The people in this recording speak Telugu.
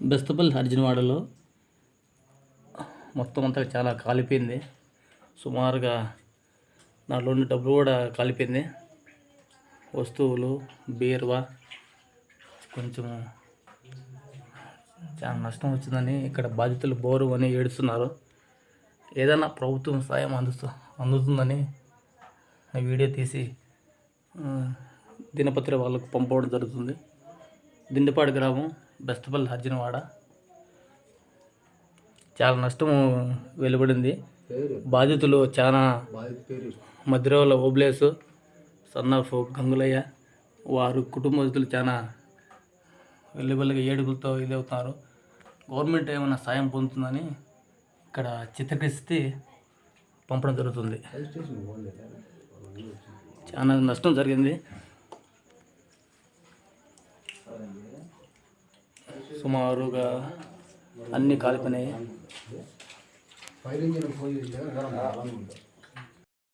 బెస్తపల్ అర్జునవాడలో మొత్తం అంతా చాలా కాలిపోయింది. సుమారుగా దాంట్లో ఉన్న డబ్బులు కూడా కాలిపోయింది. వస్తువులు బీరువా కొంచెం చాలా నష్టం వచ్చిందని ఇక్కడ బాధితులు బోరు అని ఏడుస్తున్నారు. ఏదైనా ప్రభుత్వం సాయం అందుతూ అందుతుందని వీడియో తీసి దినపత్రిక వాళ్ళకు పంపడం జరుగుతుంది. దిండిపాడు గ్రామం బెస్తపల్లి అర్జునవాడ. చాలా నష్టం వెలువడింది. బాధితులు చాలా మధ్యరోల ఓబ్లేసు సన్నాఫ్ గంగులయ్య వారు కుటుంబస్తులు చాలా వెల్లిబెల్లిగా ఏడుగులతో ఇదవుతున్నారు గవర్నమెంట్ ఏమైనా సాయం పొందుతుందని ఇక్కడ చిత్రీకరిస్తే పంపడం జరుగుతుంది. చాలా నష్టం జరిగింది. సుమారుగా అన్నీ కాలిపోయినాయి.